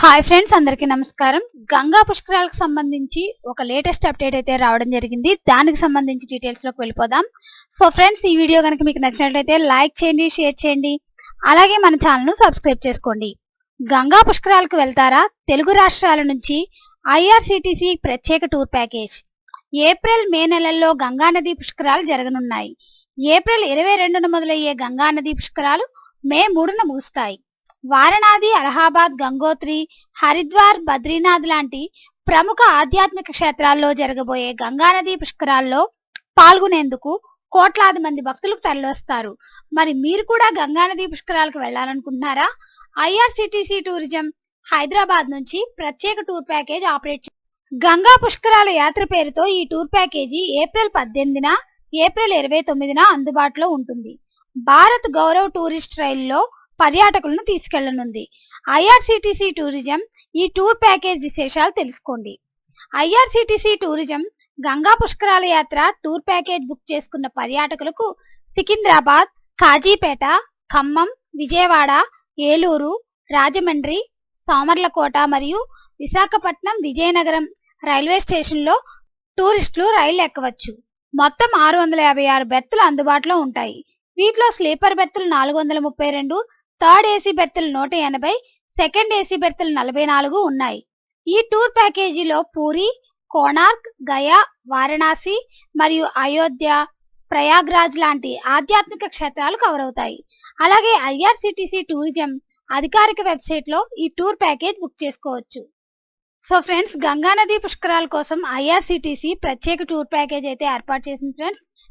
Hi friends అందరికీ నమస్కారం. గంగా పుష్కరాలకు సంబంధించి ఒక లేటెస్ట్ అప్డేట్ అయితే రావడం జరిగింది. దానికి సంబంధించి డీటెయిల్స్లోకి వెళ్ళిపోదాం. సో ఫ్రెండ్స్ ఈ వీడియో కనుక మీకు నచ్చినట్లయితే లైక్ చేయండి షేర్ చేయండి. అలాగే మన ఛానల్ను సబ్స్క్రైబ్ చేసుకోండి. గంగా పుష్కరాలకు వెళ్తారా? తెలుగు రాష్ట్రాల నుంచి ఐఆర్సిటిసి ప్రత్యేక టూర్ ప్యాకేజ్ ఏప్రిల్ మే నెలల్లో గంగా నది పుష్కరాలు జరగనున్నాయి. ఏప్రిల్ ఇరవై రెండున మొదలయ్యే గంగానది పుష్కరాలు మే మూడున ముగుస్తాయి. వారణాది అలహాబాద్ గంగోత్రి హరిద్వార్ బద్రీనాథ్ లాంటి ప్రముఖ ఆధ్యాత్మిక క్షేత్రాల్లో జరగబోయే గంగానది పుష్కరాల్లో పాల్గొనేందుకు కోట్లాది మంది భక్తులకు తరలివస్తారు. మరి మీరు కూడా గంగానది పుష్కరాలకు వెళ్ళాలనుకుంటున్నారా? ఐఆర్సిటిసి టూరిజం హైదరాబాద్ నుంచి ప్రత్యేక టూర్ ప్యాకేజ్ ఆపరేట్ గంగా పుష్కరాల యాత్ర పేరుతో ఈ టూర్ ప్యాకేజీ ఏప్రిల్ పద్దెనిమిదిన ఏప్రిల్ ఇరవై తొమ్మిదిన అందుబాటులో ఉంటుంది. భారత్ గౌరవ్ టూరిస్ట్ రైల్లో పర్యాటకులను తీసుకెళ్ళనుంది. ఐఆర్సిటిసి టూరిజం ఈ టూర్ ప్యాకేజ్ విశేషాలు తెలుసుకోండి. ఐఆర్సిటిసి టూరిజం గంగా పుష్కరాల యాత్ర టూర్ ప్యాకేజ్ బుక్ చేసుకున్న పర్యాటకులకు సికింద్రాబాద్ కాజీపేట ఖమ్మం విజయవాడ ఏలూరు రాజమండ్రి సామర్లకోట మరియు విశాఖపట్నం విజయనగరం రైల్వే స్టేషన్లో టూరిస్టులు రైలు ఎక్కవచ్చు. మొత్తం ఆరు వందల యాభై ఆరు బెర్తులు అందుబాటులో ఉంటాయి. వీటిలో స్లీపర్ బెర్తులు నాలుగు వందల ముప్పై రెండు థర్డ్ ఏసీ బెర్తులు నూట ఎనభై సెకండ్ ఏసీ బెర్తులు నలభై నాలుగు ఉన్నాయి. ఈ టూర్ ప్యాకేజీలో పూరి కోణార్క్ గయా వారణాసి మరియు అయోధ్య ప్రయాగ్రాజ్ లాంటి ఆధ్యాత్మిక క్షేత్రాలు కవర్ అవుతాయి. అలాగే ఐఆర్సిటిసి టూరిజం అధికారిక వెబ్సైట్లో ఈ టూర్ ప్యాకేజ్ బుక్ చేసుకోవచ్చు. సో ఫ్రెండ్స్ గంగానది పుష్కరాల కోసం ఐఆర్సిటిసి ప్రత్యేక టూర్ ప్యాకేజ్ అయితే ఏర్పాటు చేసింది ఫ్రెండ్స్.